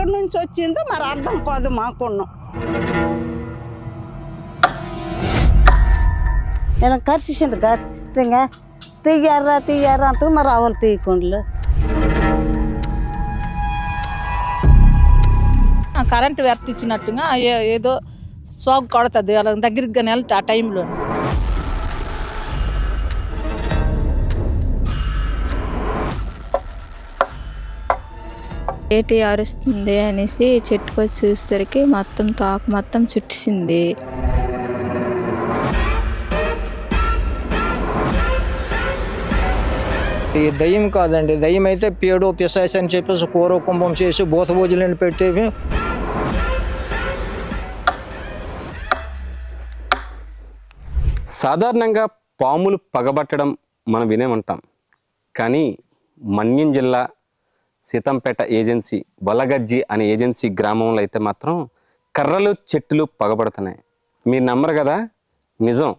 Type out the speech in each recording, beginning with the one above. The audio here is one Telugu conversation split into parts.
ఎక్కడి నుంచి వచ్చిందో మరి అర్థం కాదు మాకున్న నేను కరిసిండు గట్టిగా తీయారా తీయారా అంటూ మరి అవలు తీయకుండా. ఆ కరెంటు వ్యర్థ ఇచ్చినట్టుగా ఏ- ఏదో సోగు కొడుతుంది అలా దగ్గరికి కానీ వెళ్తే ఆ టైంలో ఏటి అరుస్తుంది అనేసి చెట్టుకు వచ్చి చూసేసరికి మొత్తం తోక మొత్తం చుట్టేసింది. ఈ దయ్యం కాదండి దయ్యం అయితే పేడు పిశాసి అని చెప్పేసి కూర కుంభం చేసి బూత భోజనాలు పెట్టేవి. సాధారణంగా పాములు పగబట్టడం మనం వినేమంటాం. కానీ మన్యం జిల్లా సీతంపేట ఏజెన్సీ బొలగజ్జి అనే ఏజెన్సీ గ్రామంలో అయితే మాత్రం కర్రలు చెట్లు పగబడుతున్నాయి. మీరు నమ్మరు కదా? నిజం.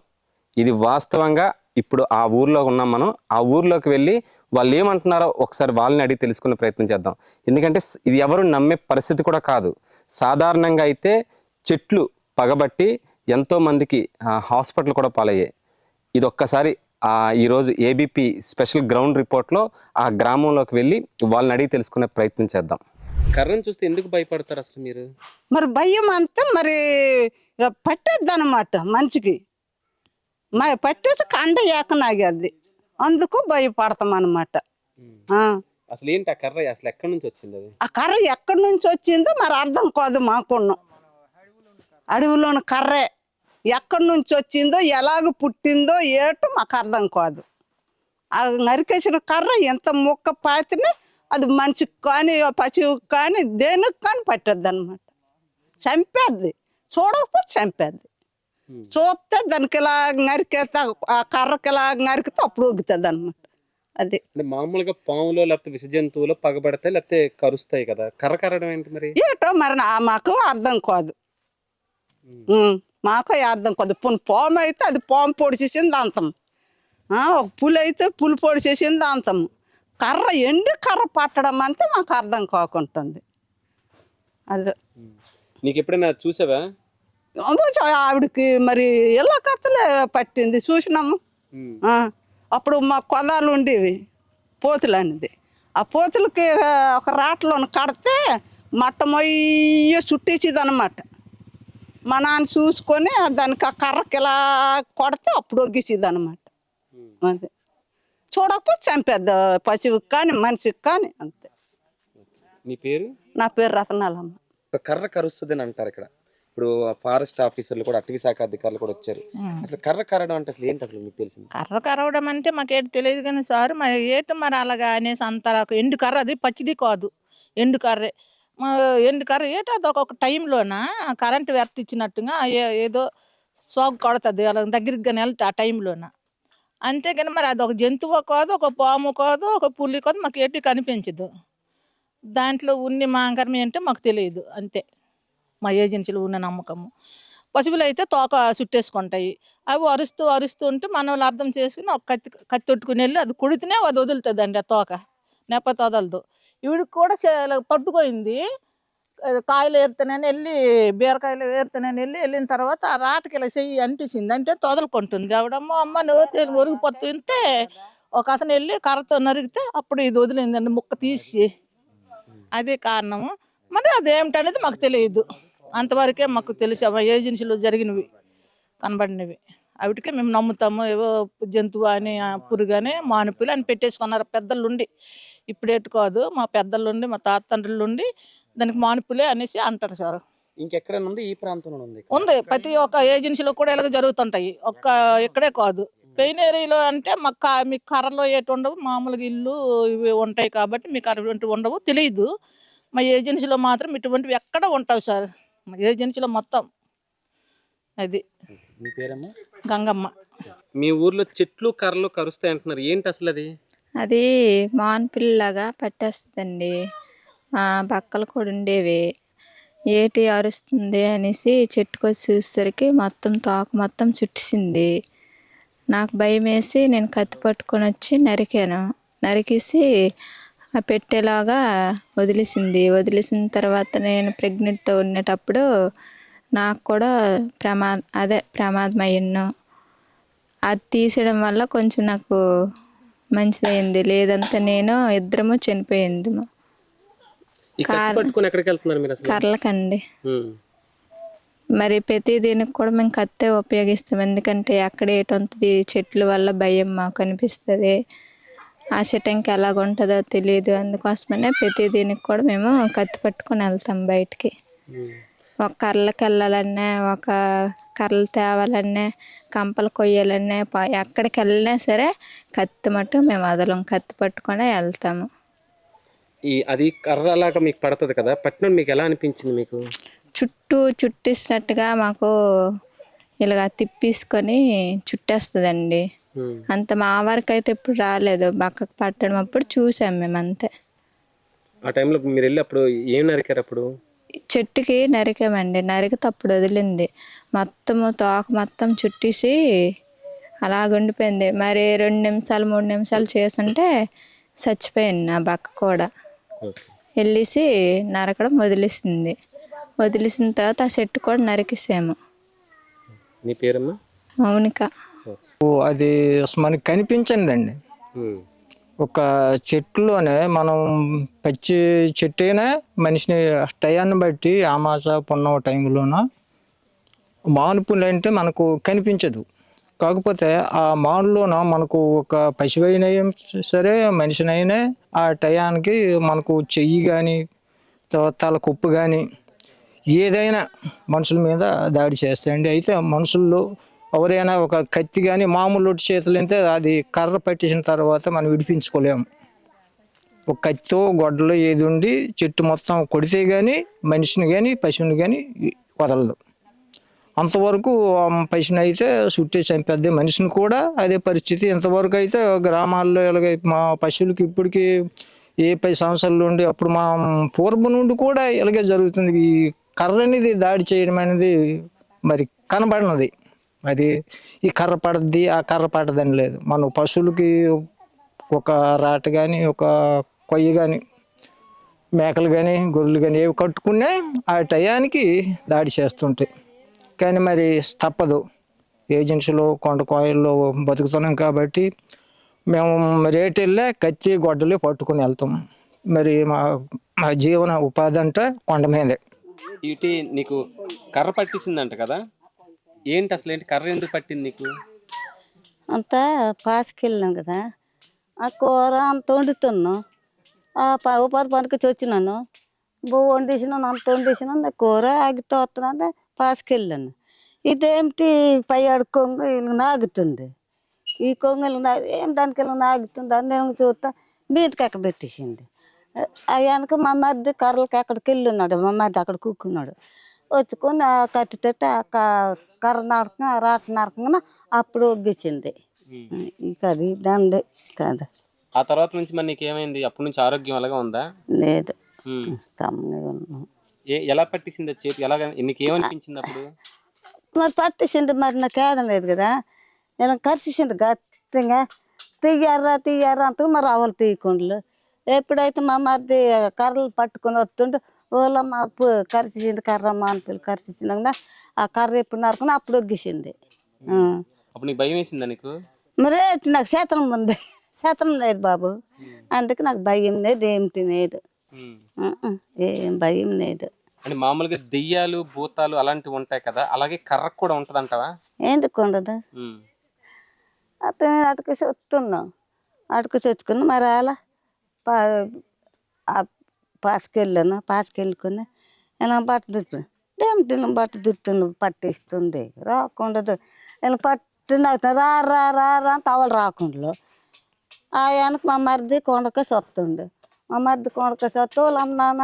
ఇది వాస్తవంగా ఇప్పుడు ఆ ఊర్లో ఉన్నాం మనం. ఆ ఊర్లోకి వెళ్ళి వాళ్ళు ఏమంటున్నారో ఒకసారి వాళ్ళని అడిగి తెలుసుకునే ప్రయత్నం చేద్దాం. ఎందుకంటే ఇది ఎవరు నమ్మే పరిస్థితి కూడా కాదు. సాధారణంగా అయితే చెట్లు పగబట్టి ఎంతోమందికి హాస్పిటల్ కూడా పాలయ్యాయి. ఇది ఒక్కసారి ఈరోజు ఏబిపి స్పెషల్ గ్రౌండ్ రిపోర్ట్లో ఆ గ్రామంలోకి వెళ్ళి వాళ్ళని అడిగి తెలుసుకునే ప్రయత్నం చేద్దాం. కర్రను చూస్తే ఎందుకు భయపడతారు అసలు మీరు? మరి భయం అంతా మరి పట్టేద్ది అనమాట మనిషికి. మరి పట్టేసి కండ ఏకనాగేది అందుకు భయపడతాం అనమాట అసలు ఏంటి ఆ కర్ర అసలు ఎక్కడి నుంచి వచ్చింది అది? ఆ కర్ర ఎక్కడి నుంచి వచ్చిందో మరి అర్థం కాదు మాకున్న. అడవిలోని కర్రే. ఎక్కడి నుంచి వచ్చిందో ఎలాగ పుట్టిందో ఏటో మాకు అర్థం కాదు. ఆ నరికేసిన కర్ర ఎంత ముక్క పాతినా అది మనిషికి కానీ పశువుకి కానీ దేనికి కానీ పట్టద్ది అనమాట చంపేద్ది. చూడకపోతే చంపేద్ది. చూస్తే దానికి ఇలా నరికేస్తే ఆ కర్రకి ఇలా నరికితే అప్పుడు ఉగుతుంది అనమాట అది. అంటే మామూలుగా పాములో లేకపోతే విష జంతువులు పగబడతాయి లేకపోతే కరుస్తాయి కదా. కర్ర కరడం ఏంటి మరి? ఏటో మరి నా మాకు అర్థం కాదు. మాకు అర్థం కాదు పున్ పాము అయితే అది పాము పొడి చేసింది అంతం. ఒక పులి అయితే పులి పొడి చేసింది అంతం. కర్ర ఎండి కర్ర పట్టడం అంతే మాకు అర్థం కాకుంటుంది. అది. నీకు ఎప్పుడైనా చూసావా? ఆవిడకి మరి ఎలా కత్తలే పట్టింది చూసినాము అప్పుడు మా కొదాలు ఉండేవి పోతులు అనేది ఆ పోతులకి ఒక రాటలోని కడితే మట్ట మొయ్య చుట్టేసేది అనమాట మా నాన్న చూసుకొని దానికి ఆ కర్రకి ఇలా కొడితే అప్పుడు ఒగ్గిసేది అనమాట అది. చూడకపోతే చంపేద్ది పశువుకి కానీ మనిషికి కానీ అంతే. నీ పేరు? నా పేరు రతనాలమ్మ. ఒక కర్ర కరుస్తుంది అని అంటారు ఇక్కడ. ఇప్పుడు ఫారెస్ట్ ఆఫీసర్లు కూడా అటవీ శాఖ అధికారులు కూడా వచ్చారు. అసలు కర్ర కరడం అంటే అసలు ఏంటి అసలు మీకు తెలిసింది? కర్ర కరవడం అంటే మాకేటి తెలియదు కానీ సార్ మరి ఏటు మరి అలాగా అనేసి అంటారు. ఎండు కర్ర అది పచ్చిది కాదు. ఎండు కర్రే. మా ఎండు కర్ర ఏటో అది ఒక్కొక్క టైంలోన కరెంటు వ్యర్థ ఇచ్చినట్టుగా ఏ- ఏదో సోగు కొడుతుంది. అలా దగ్గరికి వెళ్తే ఆ టైంలోన. అంతేగాని మరి అది ఒక జంతువు కాదు ఒక పాము కాదు ఒక పులి కాదు మాకు ఎటు కనిపించదు. దాంట్లో ఉన్ని మాంకరం ఏంటో మాకు తెలియదు. అంతే. మా ఏజెన్సీలో ఉన్న నమ్మకము. పశువులు అయితే తోక చుట్టేసుకుంటాయి. అవి అరుస్తూ అరుస్తూ ఉంటే మన వాళ్ళు అర్థం చేసుకుని ఒక కత్తి కత్తి తొట్టుకుని వెళ్ళి అది కుడితేనే అది వదులుతుంది అండి ఆ తోక. నెప్పత వదలదు. ఈవిడికి కూడా చే- పట్టుకోయింది. కాయలు ఏరుతానని వెళ్ళి బీరకాయలు ఏరుతానని వెళ్ళి వెళ్ళిన తర్వాత ఆ రాటకి ఇలా చెయ్యి అంటించింది అంటే తొదలుకుంటుంది. ఆవిడమ్మ అమ్మ నువ్వు ఒరిగిపోతుంటే ఒక అతను వెళ్ళి కర్రతో నరిగితే అప్పుడు ఇది వదిలిందండి ముక్క తీసి. అదే కారణము. మరి అదేమిటనేది మాకు తెలియదు. అంతవరకే మాకు తెలిసి. ఏజెన్సీలో జరిగినవి కనబడినవి. వాటికే మేము నమ్ముతాము. ఏవో జంతువు అని పురుగు అని మానుపులు అని పెట్టేసుకున్నారు. పెద్దలుండి. ఉండి ఇప్పుడు ఎటు కాదు మా పెద్దలు ఉండి మా తాత తండ్రులు ఉండి దానికి మానుపులే అనేసి అంటారు సార్. ఇంకెక్కడైనా ఉంది? ఈ ప్రాంతంలో ఉంది ఉంది. ప్రతి ఒక్క ఏజెన్సీలో కూడా ఇలాగ జరుగుతుంటాయి. ఒక్క ఇక్కడే కాదు. పెయిన్ ఏరియాలో అంటే మాకు మీకు కర్రలో ఏటి ఉండవు. మామూలుగా ఇల్లు ఇవి ఉంటాయి కాబట్టి మీకు అటువంటివి ఉండవు. తెలియదు మా ఏజెన్సీలో మాత్రం ఇటువంటివి ఎక్కడ ఉంటావు సార్? మా ఏజెన్సీలో మొత్తం. అది. మీ పేరమ్మా? గంగమ్మ. మీ ఊర్లో చెట్లు కర్రలు కరుస్తాయి అంటున్నారు. ఏంటి అసలు అది? అది మాన్పిల్లలాగా పట్టేస్తుందండి. బక్కలు కూడా ఉండేవి ఏటి అరుస్తుంది అనేసి చెట్టుకు వచ్చి చూసేసరికి మొత్తం తోక మొత్తం చుట్టేసింది. నాకు భయం వేసి నేను కత్తి పట్టుకొని వచ్చి నరికాను. నరికేసి ఆ పెట్టేలాగా వదిలేసింది. వదిలేసిన తర్వాత నేను ప్రెగ్నెంట్తో ఉండేటప్పుడు నాకు కూడా ప్రమా అదే ప్రమాదం అయ్యాను అది తీసేయడం వల్ల కొంచెం నాకు మంచిదైంది. లేదంటే నేను ఇద్దరము చనిపోయింది వెళ్తున్నారు మీరు ప్రతి దీనికి కూడా మేము కత్తే ఉపయోగిస్తాం. ఎందుకంటే ఎక్కడ ఏటుంటుంది చెట్ల వల్ల భయం మాకు అనిపిస్తుంది. ఆ చెట్టంకి ఎలాగ ఉంటుందో తెలియదు అందుకోసమనే ప్రతి దీనికి కూడా మేము కత్తి పట్టుకొని వెళ్తాం బయటికి. ఒక కర్రలకు వెళ్ళాలన్నా ఒక కర్రలు తేవాలన్నా కంపలు కొయ్యాలన్నా ప- ఎక్కడికి వెళ్ళినా సరే కత్తి మట్టు మేము వదలం కత్తి పట్టుకొనే వెళ్తాము. ఈ అది కర్ర అలాగా మీకు పడుతుంది కదా పట్టినప్పుడు మీకు ఎలా అనిపించింది మీకు? చుట్టూ చుట్టేసినట్టుగా మాకు ఇలాగ తిప్పేసుకొని చుట్టేస్తుందండి. అంత మా వరకు అయితే ఇప్పుడు రాలేదు పక్కకు పట్టడం అప్పుడు చూసాం మేము అంతే ఆ టైంలో మీరు వెళ్ళి అప్పుడు ఏం నరికారు అప్పుడు? చెట్టుకి నరికామండి. నరికితే అప్పుడు వదిలింది. మొత్తము తోక మొత్తం చుట్టేసి అలాగ ఉండిపోయింది మరి రెండు నిమిషాలు మూడు నిమిషాలు చేసుంటే చచ్చిపోయింది నా బక్క కూడా. వెళ్ళేసి నరకడం వదిలేసింది. వదిలేసిన తర్వాత ఆ చెట్టు కూడా నరికేసాము. నీ పేరమ్మా? మౌనిక. ఓ, అది మనకి కనిపించండి ఉమ్. ఒక చెట్టులోనే మనం పచ్చి చెట్టునే మనిషిని టయాన్ని బట్టి ఆమాస పున్నమ టైంలోన మానుపులు అంటే మనకు కనిపించదు. కాకపోతే ఆ మానులోన మనకు ఒక పశువైనా సరే మనిషినైనా ఆ టయానికి మనకు చెయ్యి కానీ తల కుప్పు కానీ ఏదైనా మనుషుల మీద దాడి చేస్తాయండి. అయితే మనుషుల్లో ఎవరైనా ఒక కత్తి కానీ మామూలు ఒట్టి చేతులు అయితే అది కర్ర పట్టేసిన తర్వాత మనం విడిపించుకోలేము. ఒక కత్తితో గొడ్డలో ఏది ఉండి చెట్టు మొత్తం కొడితే కానీ మనిషిని కానీ పశువుని కానీ వదలదు. అంతవరకు పశువుని అయితే చుట్టే చంపేద్ది మనిషిని కూడా అదే పరిస్థితి. ఇంతవరకు అయితే గ్రామాల్లో ఇలాగ మా పశువులకి ఇప్పటికీ ఏ పై సంవత్సరాల నుండి అప్పుడు మా పూర్వం నుండి కూడా ఇలాగే జరుగుతుంది. ఈ కర్ర అనేది దాడి చేయడం అనేది మరి కనబడినది. అది ఈ కర్ర పడద్ది ఆ కర్ర పడదని లేదు. మనం పశువులకి ఒక రాట కానీ ఒక కొయ్య కానీ మేకలు కానీ గొర్రెలు కానీ ఏవి కట్టుకునే ఆ టయానికి దాడి చేస్తుంటాయి. కానీ మరి తప్పదు. ఏజెన్సీలో కొండ కోయల్లో బతుకుతున్నాం కాబట్టి మేము రేటు వెళ్ళే కత్తి గొడ్డలు పట్టుకుని వెళ్తాం. మరి మా మా జీవన ఉపాధి అంటే కొండ మీదే. ఇటు నీకు కర్ర పట్టిసిందంట కదా? ఏంటి అసలు ఏంటి కర్ర ఎందుకు పట్టింది నీకు? అంతా పాసుకెళ్ళాం కదా. ఆ కూర అంత వండుతున్నాను ఆ ఉపాధి పనికి వచ్చినాను బో వండేసినాను అంత వండేసినాను. కూర ఆగితే వస్తున్నాను పాసుకెళ్ళాను. ఇదేమిటి పై ఆడు కొంగు వీళ్ళకి నాగుతుంది. ఈ కొంగలు నా ఏం దానికి వెళ్ళి నాగుతుంది? అని నేను చూస్తా మీదకి ఎక్క పెట్టేసింది. అయ్యానికి మా మధ్య కర్రలకి అక్కడికి వెళ్ళి ఉన్నాడు. మా మధ్య అక్కడ కూకున్నాడు. వచ్చుకొని ఆ కత్తి తట్టి ఆ క- కర్ర నరకంగా రాట నరకంగా అప్పుడు ఒగ్గిసింది. ఇక అది దండే కాదు. ఆ తర్వాత నుంచి మరి నీకు ఏమైంది అప్పటి నుంచి ఆరోగ్యం అలాగా ఉందా? లేదు. కమ్మగా ఉన్నాం ఎలా పట్టిసింది అది చేతి ఎలాగ నీకు ఏమనిపించింది అప్పుడు? మరి పట్టేసింది మరి నాకు ఏదం లేదు కదా. నేను కరిచేసింది గట్టిగా. తీయర్రా తీయర్రా అంత మరి అవలు తీయకుండా. ఎప్పుడైతే మా మరిది కర్రలు పట్టుకొని వస్తుంటే ఓలమ్మ అప్పు కరిచేసింది కర్రమ్మ అని పిల్లలు కరిచేసింది ఆ కర్ర ఎప్పుడు నరుకుని అప్పుడు ఒగ్గేసింది. అప్పుడు నీకు భయం వేసిందా నీకు? మరి నాకు శాతం ఉంది. శాతం లేదు బాబు. అందుకే నాకు భయం లేదు ఏం తినేది. ఉమ్. ఉహు, ఏం భయం లేదు. అంటే మామూలుగా దెయ్యాలు భూతాలు అలాంటివి ఉంటాయి కదా అలాగే కర్రకు కూడా ఉంటదంటావా? ఎందుకు ఉండదు. అతను అటుకేసి వస్తున్నాం అటుకేసి వచ్చుకుని మరి అలా పా పాసుకెళ్ళాను. పాసుకెళ్ళుకొని ఇలా బట్ట ఇలా బట్ట దుట్టును పట్టిస్తుంది? రాకుండా ఇలా పట్టిన రా రా రా రా అవలు రాకుండా ఆ వెనక మా మరిది కొండకేసి వస్తుండే మా మరిది కొండకేసి వస్తూ వాళ్ళ నాన్న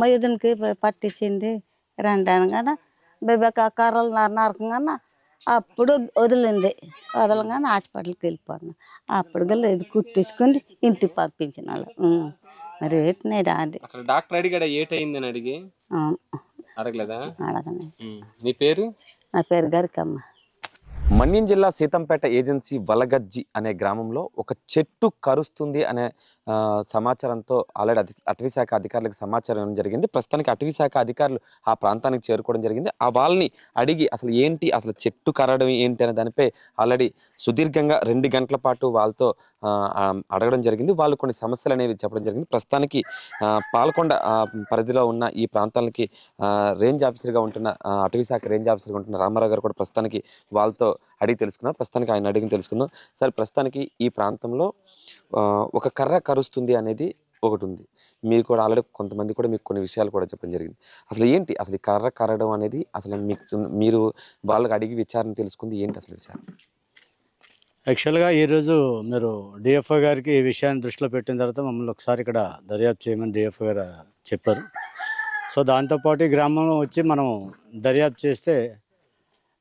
మైదునికి పట్టించింది. రండి అనగానే బేబక కర్రలు నర నరకంగానే అప్పుడు వదిలింది. వదలగానే హాస్పిటల్కి వెళ్ళిపోయాను అప్పుడు గల ఇది కుట్టించుకుని ఇంటికి పంపించిన వాళ్ళు. మరి ఏటినేది అది డాక్టర్ అడిగాడా ఏటయింది అని అడిగి. అడగలేదా? అడగనే. నీ పేరు? నా పేరు గరికమ్మ. మన్యం జిల్లా సీతంపేట ఏజెన్సీ వలగజ్జి అనే గ్రామంలో ఒక చెట్టు కరుస్తుంది అనే సమాచారంతో ఆల్రెడీ అటవీశాఖ అటవీ శాఖ అధికారులకు సమాచారం ఇవ్వడం జరిగింది. ప్రస్తుతానికి అటవీ శాఖ అధికారులు ఆ ప్రాంతానికి చేరుకోవడం జరిగింది. ఆ వాళ్ళని అడిగి అసలు ఏంటి అసలు చెట్టు కరడం ఏంటి అనే దానిపై ఆల్రెడీ సుదీర్ఘంగా రెండు గంటల పాటు వాళ్ళతో అడగడం జరిగింది. వాళ్ళు కొన్ని సమస్యలు అనేవి చెప్పడం జరిగింది. ప్రస్తుతానికి పాల్కొండ పాలకొండ పరిధిలో ఉన్న ఈ ప్రాంతాలకి రేంజ్ ఆఫీసర్గా ఉంటున్న అటవీశాఖ అటవీ శాఖ రేంజ్ ఆఫీసర్గా ఉంటున్న రామారావు గారు కూడా ప్రస్తుతానికి వాళ్ళతో అడిగి తెలుసుకున్నాం ప్రస్తుతానికి ఆయన అడిగి తెలుసుకుందాం. సరే ప్రస్తుతానికి ఈ ప్రాంతంలో ఒక కర్ర కరుస్తుంది అనేది ఒకటి ఉంది. మీరు కూడా ఆల్రెడీ కొంతమంది కూడా మీకు కొన్ని విషయాలు కూడా చెప్పడం జరిగింది. అసలు ఏంటి? అసలు ఈ కర్ర కరడం అనేది అసలు మీకు మీరు వాళ్ళకి అడిగి విచారణ తెలుసుకుంది ఏంటి అసలు విచారణ? యాక్చువల్గా ఈరోజు మీరు డిఎఫ్ఓ గారికి ఈ విషయాన్ని దృష్టిలో పెట్టిన తర్వాత మమ్మల్ని ఒకసారి ఇక్కడ దర్యాప్తు చేయమని డిఎఫ్ఓ గారు చెప్పారు. సో దాంతోపాటు ఈ గ్రామంలో వచ్చి మనం దర్యాప్తు చేస్తే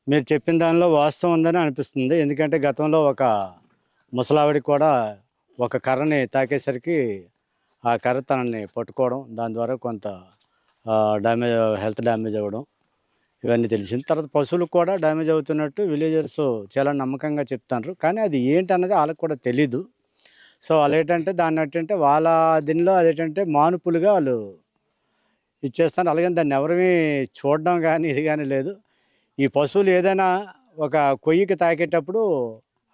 మీరు చెప్పిన దానిలో వాస్తవం ఉందని అనిపిస్తుంది. ఎందుకంటే గతంలో ఒక ముసలావిడికి కూడా ఒక కర్రని తాకేసరికి ఆ కర్ర తనని పట్టుకోవడం దాని ద్వారా కొంత డ్యామేజ్ హెల్త్ డ్యామేజ్ అవ్వడం ఇవన్నీ తెలిసింది. తర్వాత పశువులకు కూడా డ్యామేజ్ అవుతున్నట్టు విలేజర్స్ చాలా నమ్మకంగా చెప్తారు కానీ అది ఏంటి అన్నది వాళ్ళకి కూడా తెలీదు. సో వాళ్ళు ఏంటంటే దాన్ని ఏంటంటే వాళ్ళ దీనిలో అదేంటంటే మానుపులుగా వాళ్ళు ఇచ్చేస్తారు. అలాగే దాన్ని ఎవరిమీ చూడడం కానీ ఇది కానీ లేదు. ఈ పశువులు ఏదైనా ఒక కొయ్యికి తాకేటప్పుడు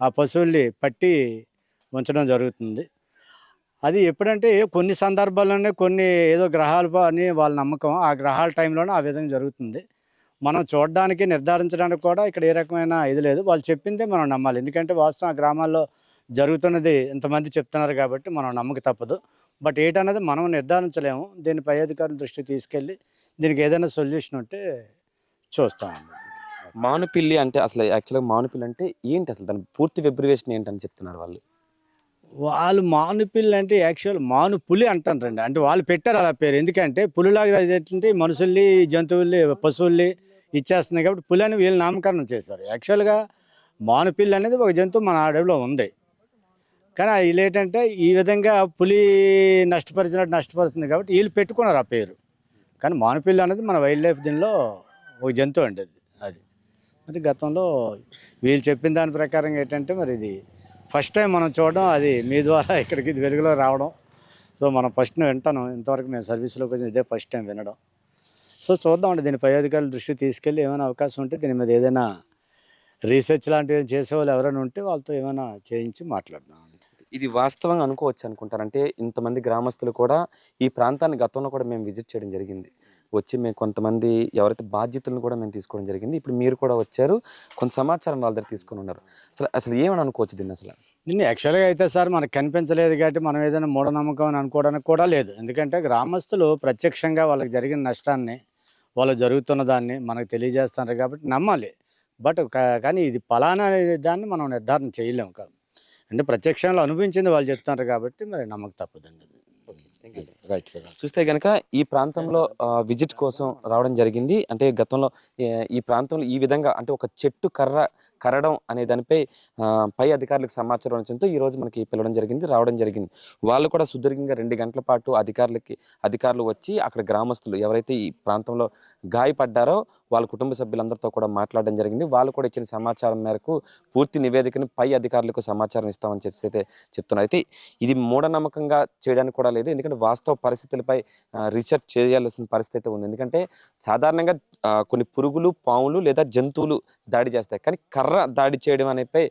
ఆ పశువుల్ని పట్టి ఉంచడం జరుగుతుంది. అది ఎప్పుడంటే కొన్ని సందర్భాల్లోనే కొన్ని ఏదో గ్రహాలు అని వాళ్ళ నమ్మకం. ఆ గ్రహాల టైంలోనే ఆ విధంగా జరుగుతుంది. మనం చూడడానికి నిర్ధారించడానికి కూడా ఇక్కడ ఏ రకమైన ఇది లేదు. వాళ్ళు చెప్పిందే మనం నమ్మాలి. ఎందుకంటే వాస్తవం ఆ గ్రామాల్లో జరుగుతున్నది ఇంతమంది చెప్తున్నారు కాబట్టి మనం నమ్మక తప్పదు. బట్ ఏటన్నది మనం నిర్ధారించలేము. దీన్ని పై అధికారుల దృష్టికి తీసుకెళ్ళి దీనికి ఏదైనా సొల్యూషన్ ఉంటే చూస్తామండి. మానుపిల్లి అంటే అసలు యాక్చువల్గా మానుపిల్లి అంటే ఏంటి అసలు? దాని పూర్తి వెబ్రివేషన్ ఏంటని చెప్తున్నారు వాళ్ళు? వాళ్ళు మానుపిల్లి అంటే యాక్చువల్ మాను పులి అంటారండి. అంటే వాళ్ళు పెట్టారు అలా పేరు. ఎందుకంటే పులిలాగా ఏంటంటే మనుషుల్ని జంతువుల్ని పశువుల్ని ఇచ్చేస్తుంది కాబట్టి పులి అని వీళ్ళు నామకరణం చేశారు. యాక్చువల్గా మానుపిల్లి అనేది ఒక జంతువు మన అడవిలో ఉంది. కానీ వీళ్ళు ఏంటంటే ఈ విధంగా పులి నష్టపరిచినట్టు నష్టపరుస్తుంది కాబట్టి వీళ్ళు పెట్టుకున్నారు ఆ పేరు. కానీ మానుపిల్లి అనేది మన వైల్డ్ లైఫ్ దీనిలో ఒక జంతువు అండి అది. మరి గతంలో వీళ్ళు చెప్పిన దాని ప్రకారం ఏంటంటే మరి ఇది ఫస్ట్ టైం మనం చూడడం అది మీ ద్వారా ఇక్కడికి ఇది వెలుగులో రావడం. సో మనం ఫస్ట్ వింటాను. ఇంతవరకు మేము సర్వీస్లోకి వచ్చి ఇదే ఫస్ట్ టైం వినడం. సో చూద్దామండి. దీని పై అధికారుల దృష్టికి తీసుకెళ్ళి ఏమైనా అవకాశం ఉంటే దీని మీద ఏదైనా రీసెర్చ్ లాంటివి చేసేవాళ్ళు ఎవరైనా ఉంటే వాళ్ళతో ఏమైనా చేయించి మాట్లాడదాం ఇది వాస్తవంగా అనుకోవచ్చు అనుకుంటారు. అంటే ఇంతమంది గ్రామస్తులు కూడా ఈ ప్రాంతాన్ని గతంలో కూడా మేము విజిట్ చేయడం జరిగింది. వచ్చి మేము కొంతమంది ఎవరైతే బాధ్యతలను కూడా మేము తీసుకోవడం జరిగింది. ఇప్పుడు మీరు కూడా వచ్చారు. కొంత సమాచారం వాళ్ళ దగ్గర తీసుకొని ఉన్నారు. అసలు అసలు ఏమని అనుకోవచ్చు దీన్ని అసలు? దీన్ని యాక్చువల్గా అయితే సార్ మనకు కనిపించలేదు కాబట్టి మనం ఏదైనా మూఢనమ్మకం అని అనుకోవడానికి కూడా లేదు. ఎందుకంటే గ్రామస్తులు ప్రత్యక్షంగా వాళ్ళకి జరిగిన నష్టాన్ని వాళ్ళు జరుగుతున్న దాన్ని మనకు తెలియజేస్తున్నారు కాబట్టి నమ్మాలి. బట్ కా- కానీ ఇది ఫలానా అనేది దాన్ని మనం నిర్ధారణ చేయలేము కాదు. అంటే ప్రత్యక్షంలో అనుభవించింది వాళ్ళు చెప్తున్నారు కాబట్టి మరి నమ్మక తప్పదండి రైట్ సార్ చూస్తే గనక ఈ ప్రాంతంలో విజిట్ కోసం రావడం జరిగింది. అంటే గతంలో ఈ ప్రాంతంలో ఈ విధంగా అంటే ఒక చెట్టు కర్ర కరడం అనే దానిపై పై అధికారులకు సమాచారం వచ్చడంతో ఈ రోజు మనకి పిలవడం జరిగింది రావడం జరిగింది. వాళ్ళు కూడా సుదీర్ఘంగా రెండు గంటల పాటు అధికారులకి అధికారులు వచ్చి అక్కడ గ్రామస్తులు ఎవరైతే ఈ ప్రాంతంలో గాయపడ్డారో వాళ్ళ కుటుంబ సభ్యులందరితో కూడా మాట్లాడడం జరిగింది. వాళ్ళు కూడా ఇచ్చిన సమాచారం మేరకు పూర్తి నివేదికను పై అధికారులకు సమాచారం ఇస్తామని చెప్పి అయితే చెప్తున్నారు. అయితే ఇది మూఢనమ్మకంగా చేయడానికి కూడా లేదు. ఎందుకంటే వాస్తవ పరిస్థితులపై రీసెర్చ్ చేయాల్సిన పరిస్థితి అయితే ఉంది. ఎందుకంటే సాధారణంగా కొన్ని పురుగులు పాములు లేదా జంతువులు దాడి చేస్తాయి. కానీ కర్ర దాడి చేయడం అనేపై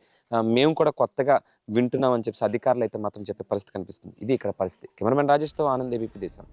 మేము కూడా కొత్తగా వింటున్నాం అని చెప్పి అధికారులు అయితే మాత్రం చెప్పే పరిస్థితి కనిపిస్తుంది. ఇది ఇక్కడ పరిస్థితి. కెమెరామెన్ రాజేష్తో ఆనంద్ ఏబీపీ దేశం.